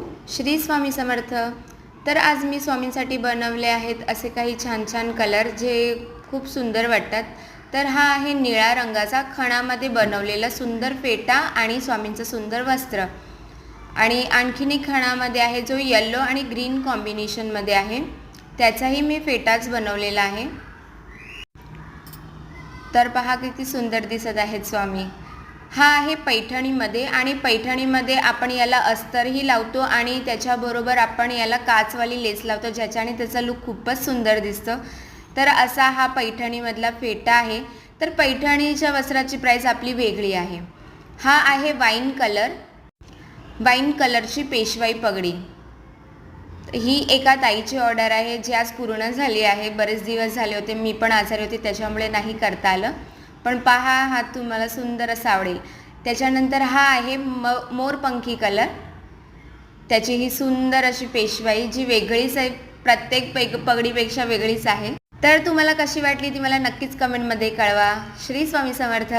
श्री स्वामी समर्थ. तर आज मी स्वामींसाठी बनवले आहेत असे काही छान छान कलर जे खूप सुंदर वाटतात. तर हा आहे निळ्या रंगाचा खणामध्ये बनवलेला सुंदर फेटा आणि स्वामींचं सुंदर वस्त्र. आणि आणखीन एक खणामध्ये आहे जो येल्लो आणि ग्रीन कॉम्बिनेशनमध्ये आहे. त्याचाही मी फेटाच बनवलेला आहे. तर पहा किती सुंदर दिसत आहेत स्वामी. हा आहे पैठणीमध्ये आणि पैठणीमध्ये आपण याला अस्तरही लावतो आणि त्याच्याबरोबर आपण याला काचवाली लेस लावतो ज्याच्याने त्याचा लुक खूपच सुंदर दिसतं. तर असा हा पैठणीमधला फेटा आहे. तर पैठणीच्या वस्त्राची प्राईस आपली वेगळी आहे. हा आहे वाईन कलर वाईन कलरची पेशवाई पगडी. ही एका ताईची ऑर्डर आहे जी आज पूर्ण झाली आहे. बरेच दिवस झाले होते मी पण आजारी होते त्याच्यामुळे नाही करता आलं. पण पहा हा तुम्हाला सुंदर असा आवडेल. त्याच्यानंतर हा आहे म मोरपंखी कलर. त्याची ही सुंदर अशी पेशवाई जी वेगळीच आहे प्रत्येक पेग पगडीपेक्षा वेगळीच आहे. तर तुम्हाला कशी वाटली ती मला नक्कीच कमेंटमध्ये कळवा. श्री स्वामी समर्थ.